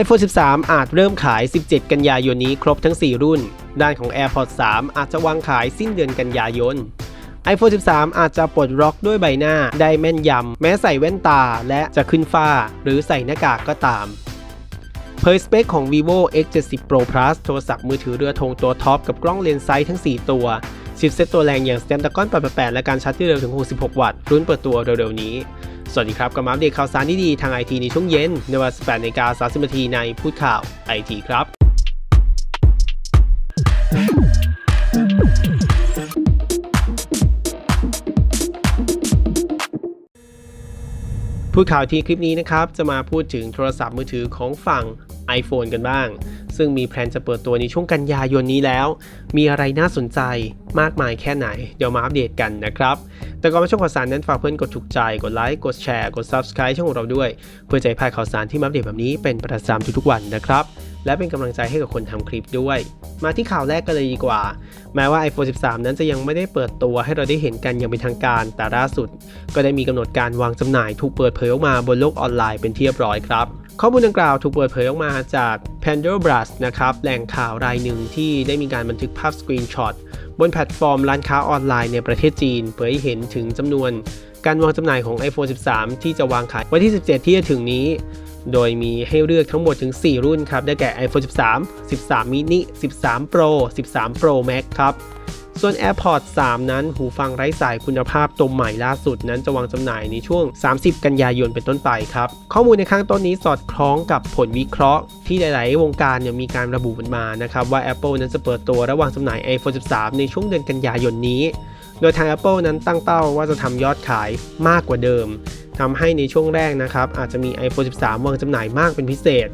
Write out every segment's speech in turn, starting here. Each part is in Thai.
iPhone 13 อาจเริ่มขาย 17 กันยายนนี้ครบทั้ง 4 รุ่น ด้านของ AirPods 3 อาจจะวางขายสิ้นเดือนกันยายน iPhone 13 อาจจะปลดล็อกด้วยใบหน้าได้แม่นยำ แม้ใส่แว่นตาและจะขึ้นฟ้า หรือใส่หน้ากากก็ตาม เผยสเปคของ vivo X70 Pro Plus โทรศัพท์มือถือเรือธงตัวท็อปกับกล้องเลนส์ไซส์ทั้ง 4 ตัวชิปเซตตัวแรงอย่าง Snapdragon 888 และการชาร์จที่เร็วถึง 66 วัตต์ รุ่นเปิดตัวเร็วๆนี้ สวัสดีครับกับมาอัปเดตข่าวสารดีๆทางไอทีในช่วงเย็น ในวลา18นาฬิกา30นาทีในพูดข่าวไอทีครับพูดข่าวทีคลิปนี้นะครับ จะมาพูดถึงโทรศัพท์มือถือของฝั่ง iPhone กันบ้าง ซึ่งมีแพลนจะเปิดตัวในช่วงกันยายนนี้แล้ว มีอะไรน่าสนใจมากมายแค่ไหน เดี๋ยวมาอัปเดตกันนะครับ แต่ก่อนมาช่วงข่าวสารนั้นฝากเพื่อนกดถูกใจ กดไลค์ กดแชร์ กด Subscribe ช่องของเราด้วย เพื่อจะให้พลาดข่าวสารที่มาอัปเดตแบบนี้เป็นประจำทุกๆวันนะครับ และเป็นกำลังใจให้กับคนทำคลิปด้วย มาที่ข่าวแรกกันเลยดีกว่า แม้ว่า iPhone 13 นั้นจะยังไม่ได้เปิดตัวให้เราได้เห็นกันอย่างเป็นทางการ แต่ล่าสุด ก็ได้มีกำหนดการวางจำหน่ายถูกเปิดเผยออกมาบนโลกออนไลน์เป็นที่เรียบร้อยครับ ข้อมูลดังกล่าวถูกเปิดเผยออกมาจาก Pandoras นะครับ แหล่งข่าวรายหนึ่งที่ได้มีการบันทึกภาพสกรีนช็อตบนแพลตฟอร์มร้านค้าออนไลน์ในประเทศจีน เผยให้เห็นถึงจำนวนการวางจำหน่ายของ iPhone 13 ที่จะวางขายวันที่ 17 ที่จะถึงนี้ โดยมีให้เลือกทั้งหมดถึง 4 รุ่นครับ ได้แก่ iPhone 13 13 mini 13 Pro 13 Pro Max ครับ ส่วน AirPods 3 นั้น หูฟังไร้สายคุณภาพตัวใหม่ล่าสุดนั้นจะวางจำหน่ายในช่วง 30 กันยายนเป็นต้นไปครับ ข้อมูลในข้างต้นนี้สอดคล้องกับผลวิเคราะห์ ที่หลาย ๆ วงการเนี่ยมีการระบุมันมานะครับว่า Apple นั้นจะเปิดตัวและวางจำหน่าย iPhone 13 ในช่วงเดือนกันยายนนี้ โดยทาง Apple นั้นตั้งเป้าว่าจะทำยอดขายมากกว่าเดิมทำให้ในช่วงแรกนะครับอาจจะมี iPhone 13 วางจำหน่ายมากเป็นพิเศษ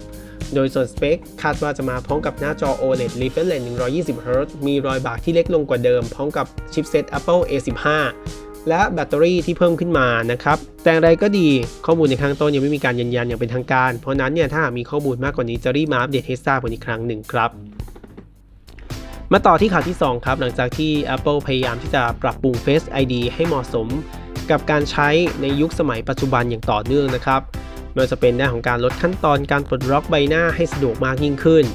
โดยส่วนสเปคคาดว่าจะมาพร้อมกับหน้าจอ OLED refresh rate 120 Hz มีรอยบากที่เล็กลงกว่าเดิม พร้อมกับชิปเซต Apple A15 และแบตเตอรี่ที่เพิ่มขึ้นมานะครับ แต่อย่างไรก็ดีข้อมูลในข้างต้นยังไม่มีการยืนยันอย่างเป็นทางการ เพราะนั้นเนี่ยถ้ามีข้อมูลมากกว่านี้จะรีบมาอัปเดตให้ทราบกันอีกครั้งหนึ่งครับมาต่อที่ข่าวที่ 2 ครับ หลังจากที่ Apple พยายามที่จะปรับปรุง Face ID ให้เหมาะสม กับการใช้ในยุคสมัยปัจจุบันอย่างต่อเนื่องนะครับ ไม่ว่าจะเป็นด้านของการลดขั้นตอนการปลดล็อกใบหน้าให้สะดวกมากยิ่งขึ้น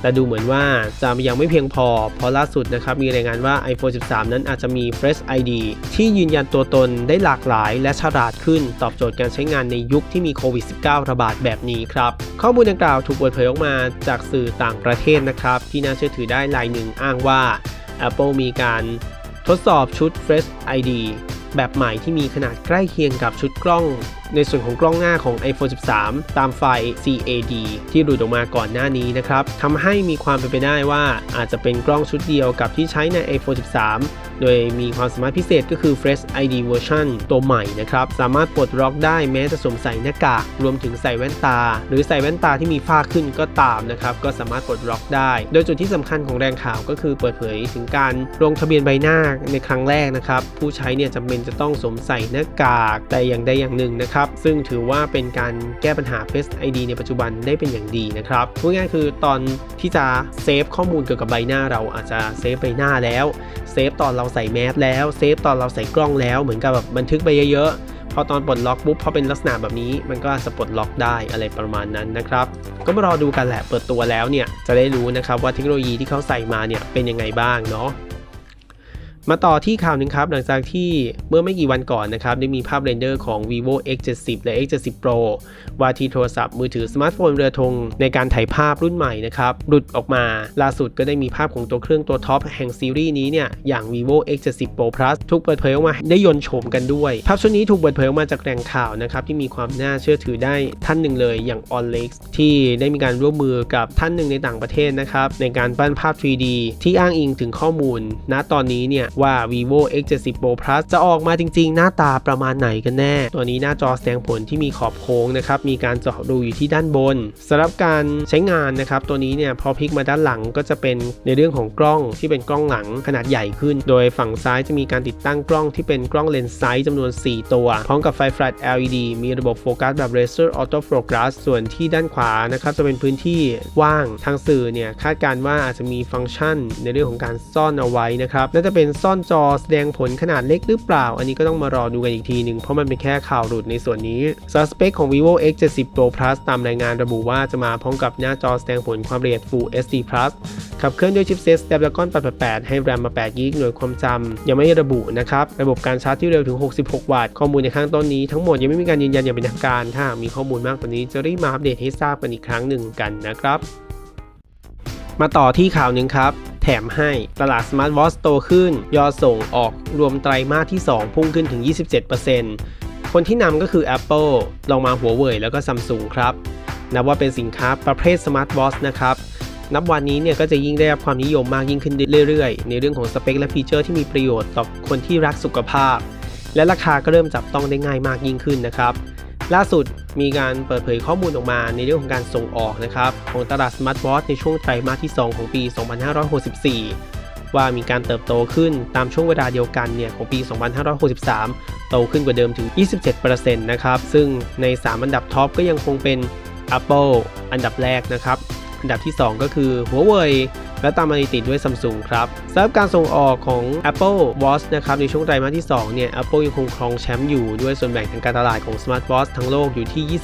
แต่ดูเหมือนว่าจะยังไม่เพียงพอ เพราะล่าสุดนะครับมีรายงานว่า iPhone 13 นั้นอาจจะมี Face ID ที่ยืนยันตัวตนได้หลากหลาย และฉลาดขึ้นตอบโจทย์การใช้งานในยุคที่มีโควิด -19 ระบาดแบบนี้ครับ ข้อมูลดังกล่าวถูกเปิดเผยออกมาจากสื่อต่างประเทศนะครับที่น่าเชื่อถือได้รายหนึ่งอ้างว่า Apple มีการทดสอบชุด Face ID แบบใหม่ที่มีขนาดใกล้เคียงกับชุดกล้องในส่วนของกล้องหน้าของ iPhone 13 ตามไฟล์ CAD ที่หลุดออกมาก่อนหน้านี้นะครับทำให้มีความเป็นไปได้ว่าอาจจะเป็นกล้องชุดเดียวกับที่ใช้ใน iPhone 13 โดยมีความสามารถพิเศษก็คือ Fresh ID Version ตัวใหม่นะครับ สามารถปลดล็อกได้แม้จะสวมใส่หน้ากาก รวมถึงใส่แว่นตา หรือใส่แว่นตาที่มีฝ้าขึ้นก็ตามนะครับ ก็สามารถปลดล็อกได้ โดยจุดที่สำคัญของแรงข่าวก็คือเปิดเผยถึงการลงทะเบียนใบหน้าในครั้งแรกนะครับ ผู้ใช้เนี่ยจำเป็นจะต้องสวมใส่หน้ากากแต่อย่างใดอย่างหนึ่งนะครับซึ่งถือว่าเป็นการแก้ปัญหา Face ID ในปัจจุบันได้เป็นอย่างดีนะครับพูดง่ายๆคือตอนที่จะเซฟข้อมูลเกี่ยวกับใบหน้าเราอาจจะเซฟใบหน้าแล้วเซฟตอนเราใส่แมสแล้วเซฟตอนเราใส่กล้องแล้วเหมือนกับแบบบันทึกไปเยอะๆพอตอนปลดล็อกปุ๊บพอเป็นลักษณะแบบนี้มันก็จะปลดล็อกได้อะไรประมาณนั้นนะครับ ก็มารอดูกันแหละเปิดตัวแล้วเนี่ยจะได้รู้นะครับว่าเทคโนโลยีที่เขาใส่มาเนี่ยเป็นยังไงบ้างเนาะ มาต่อที่ข่าวหนึ่งครับ หลังจากที่เมื่อไม่กี่วันก่อนนะครับ ได้มีภาพเรนเดอร์ของ vivo x70 และ x70 pro ว่าที่โทรศัพท์มือถือสมาร์ทโฟนเรือธงในการถ่ายภาพรุ่นใหม่นะครับ หลุดออกมา ล่าสุดก็ได้มีภาพของตัวเครื่องตัวท็อปแห่งซีรีส์นี้เนี่ย อย่าง vivo x70 pro plus ถูกเปิดเผยออกมาได้ยนโฉมกันด้วย ภาพชุดนี้ถูกเปิดเผยออกมาจากแหล่งข่าวนะครับ ที่มีความน่าเชื่อถือได้ท่านหนึ่งเลยอย่าง OnLex ที่ได้มีการร่วมมือกับท่านหนึ่งในต่างประเทศนะครับในการปั้นภาพ 3D ที่อ้างอิงถึงข้อมูลณตอนนี้เนี่ยว่า vivo x70 pro plus จะออกมาจริง ๆ หน้าตาประมาณไหนกันแน่ ตัวนี้หน้าจอแสดงผลที่มีขอบโค้งนะครับ มีการเจาะรูอยู่ที่ด้านบนสำหรับการใช้งานนะครับ ตัวนี้เนี่ยพอพลิกมาด้านหลังก็จะเป็นในเรื่องของกล้องที่เป็นกล้องหลังขนาดใหญ่ขึ้น โดยฝั่งซ้ายจะมีการติดตั้งกล้องที่เป็นกล้องเลนส์ไซส์จำนวน 4 ตัว พร้อมกับไฟ flash LED มีระบบโฟกัสแบบ laser auto focus ส่วนที่ด้านขวานะครับจะเป็นพื้นที่ว่างทางสื่อเนี่ยคาดการณ์ว่าอาจจะมีฟังก์ชันในเรื่องของการซ่อนเอาไว้นะครับน่าจะเป็นโซ่อนจอแสดงผลขนาดเล็กหรือเปล่า อันนี้ก็ต้องมารอดูกันอีกทีหนึ่งเพราะมันเป็นแค่ข่าวหลุดในส่วนนี้สสเปคของ vivo x 7 0 pro plus ตามรายงานระบุว่าจะมาพร้อมกับหน้าจอแสดงผลความละเอียด full hd plus ขับเคลื่อนด้วยชิปเซต Snapdragon 888 ให้แรมมา8 g b หน่วยความจำยังไม่ระบุนะครับ ระบบการชาร์จที่เร็วถึง 66 วัตต์ ข้อมูลในข้างต้นนี้ทั้งหมดยังไม่มีการยืนยันอย่างเป็นทางการ ถ้ามีข้อมูลมากกว่านี้จะรีบมาอัปเดตให้ทราบกันอีกครั้งหนึ่งกันนะครับ มาต่อที่ข่าวหนึ่งครับ แถมให้ ตลาดสมาร์ทวอทโตขึ้น ยอดส่งออกรวมไตรมาสที่ 2 พุ่งขึ้นถึง 27%คนที่นำก็คือ Apple ลองมาหัวเว่ยแล้วก็ Samsung ครับ นับว่าเป็นสินค้าประเภทสมาร์ทวอทนะครับนับวันนี้เนี่ยก็จะยิ่งได้รับความนิยมมากยิ่งขึ้นเรื่อยๆ ในเรื่องของสเปคและฟีเจอร์ที่มีประโยชน์ต่อคนที่รักสุขภาพ และราคาก็เริ่มจับต้องได้ง่ายมากยิ่งขึ้นนะครับ ล่าสุดมีการเปิดเผยข้อมูลออกมาในเรื่องของการส่งออกนะครับของตลาดสมาร์ทวอทในช่วงไตรมาสที่ 2 ของปี 2564 ว่ามีการเติบโตขึ้นตามช่วงเวลาเดียวกันเนี่ยของปี 2563 โตขึ้นกว่าเดิมถึง 27%นะครับ ซึ่งใน 3 อันดับท็อปก็ยังคงเป็น Apple อันดับแรกนะครับ อันดับที่ 2 ก็คือ Huawei และตามมาติดด้วย Samsung ครับสำหรับการส่งออกของ Apple Watch นะครับในช่วงไตรมาสที่ 2 เนี่ย Apple ยังคงครองแชมป์อยู่ด้วยส่วนแบ่งทางการตลาดของ Smart Watch ทั้งโลกอยู่ที่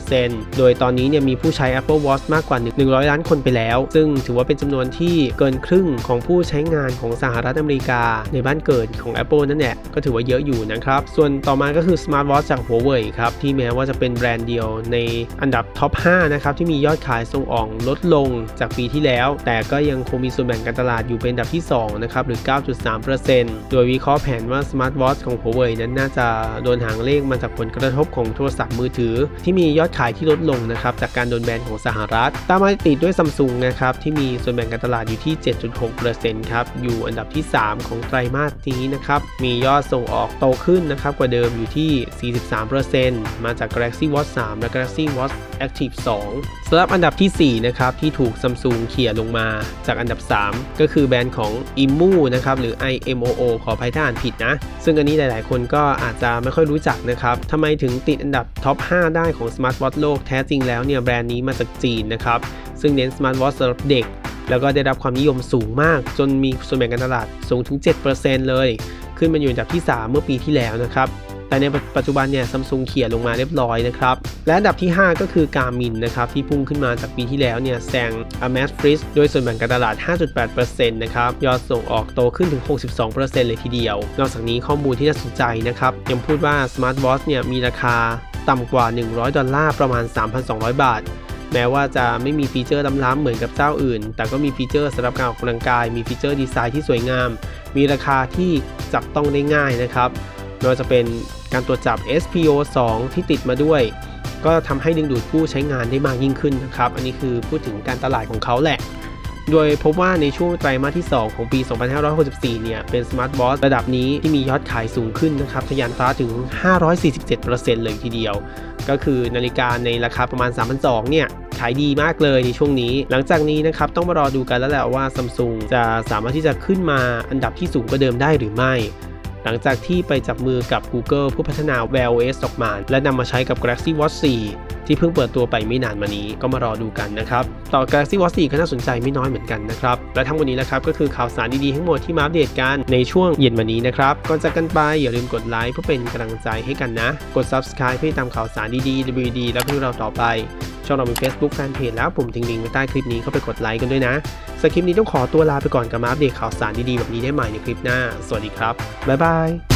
28%โดยตอนนี้เนี่ยมีผู้ใช้ Apple Watch มากกว่า 100 ล้านคนไปแล้ว ซึ่งถือว่าเป็นจำนวนที่เกินครึ่งของผู้ใช้งานของสหรัฐอเมริกา ในบ้านเกิดของ Apple นั่นแหละก็ถือว่าเยอะอยู่นะครับ ส่วนต่อมาก็คือ Smart Watch จาก Huawei ครับ ที่แม้ว่าจะเป็นแบรนด์เดียวในอันดับท็อป 5 นะครับที่มียอดขายส่งออกลดลงจากปีที่แล้ว แต่ก็ยังคงมีส่วนแบ่งการตลาดอยู่เป็นอันดับที่2นะครับหรือ 9.3%โดยวิเคราะห์แผนว่า Smart Watch ของ Huawei นั้นน่าจะโดนหางเลขมาจากผลกระทบของโทรศัพท์มือถือ ที่มียอดขายที่ลดลงนะครับจากการโดนแบนของสหรัฐ ตามมาติดด้วย Samsung นะครับที่มีส่วนแบ่งการตลาดอยู่ที่ 7.6%ครับอยู่อันดับที่ 3 ของไตรมาสนี้นะครับมียอดส่งออกโตขึ้นนะครับกว่าเดิมอยู่ที่ 43%มาจาก Galaxy Watch 3 และ Galaxy Watch Active 2สำหรับอันดับทีสี่4นะครับที่ถูก Samsung เขี่ยลงมาจากอันดับ 3 ก็คือแบรนด์ของ IMU นะครับหรือ IMOO ขออภัยถ้าอ่านผิดนะ ซึ่งอันนี้หลาย ๆ คนก็อาจจะไม่ค่อยรู้จักนะครับทำไมถึงติดอันดับท็อป 5 ได้ของ Smart Watch โลกแท้จริงแล้วเนี่ยแบรนด์นี้มาจากจีนนะครับ ซึ่งเน้น Smart Watch สำหรับเด็ก แล้วก็ได้รับความนิยมสูงมาก จนมีส่วนแบ่งการตลาดสูงถึง 7%เลย ขึ้นมาอยู่อันดับที่ 3 เมื่อปีที่แล้วนะครับ แต่ในปัจจุบันเนี่ยซัมซุงเขี่ยลงมาเรียบร้อยนะครับและอันดับที่ 5 ก็คือการมินนะครับที่พุ่งขึ้นมาจากปีที่แล้วเนี่ยแซง a m a z f r i s โดยส่วนแบ่งการตลาด 5.8%นะครับยอดส่งออกโตขึ้นถึง 62%เลยทีเดียว นอกจากนี้ข้อมูลที่น่าสนใจนะครับยังพูดว่า Smart Watch เนี่ยมีราคาต่ำกว่า 100 ดอลลาร์ประมาณ 3,200 บาทแม้ว่าจะไม่มีฟีเจอร์ล้ำๆเหมือนกับเจ้าอื่น แต่ก็มีฟีเจอร์สำหรับการออกกำลังกาย มีฟีเจอร์ดีไซน์ที่สวยงาม มีราคาที่จับต้องได้ง่ายนะครับ ไม่ว่าจะเป็นการตรวจจับ SPO 2 ที่ติดมาด้วย ก็ทำให้ดึงดูดผู้ใช้งานได้มากยิ่งขึ้นนะครับ อันนี้คือพูดถึงการตลาดของเขาแหละ โดยพบว่าในช่วงไตรมาสที่ 2 ของปี 2564 เนี่ย เป็นสมาร์ทวอทระดับนี้ที่มียอดขายสูงขึ้นนะครับ ทะยานฟ้าถึง 547%เลยทีเดียว ก็คือนาฬิกาในราคาประมาณ 3,200 เนี่ยขายดีมากเลยในช่วงนี้ หลังจากนี้นะครับต้องมารอดูกันแล้วแหละว่าซัมซุงจะสามารถที่จะขึ้นมาอันดับที่สูงกว่าเดิมได้หรือไม่ หลังจากที่ไปจับมือกับ Google ผู้พัฒนา Wear OS ออกมา และนำมาใช้กับ Galaxy Watch 4 ที่เพิ่งเปิดตัวไปไม่นานมานี้ก็มารอดูกันนะครับต่อ Galaxy Watch 4 ก็น่าสนใจไม่น้อยเหมือนกันนะครับและทั้งหมดนี้แหละครับก็คือข่าวสารดีๆทั้งหมดที่มาอัปเดตกันในช่วงเย็นวันนี้นะครับก่อนจากกันไปอย่าลืมกดไลค์เพื่อเป็นกำลังใจให้กันนะ กด Subscribe เพื่อตามข่าวสารดีๆ DVD และพวกเราต่อไป ช่องเรามี Facebook Fanpage แล้วผมทิ้งลิงก์ไว้ใต้คลิปนี้เข้าไปกดไลค์กันด้วยนะสำหรับคลิปนี้ต้องขอตัวลาไปก่อนกับมาอัปเดตข่าวสารดีๆแบบนี้ได้ใหม่ในคลิปหน้า สวัสดีครับ บ๊ายบาย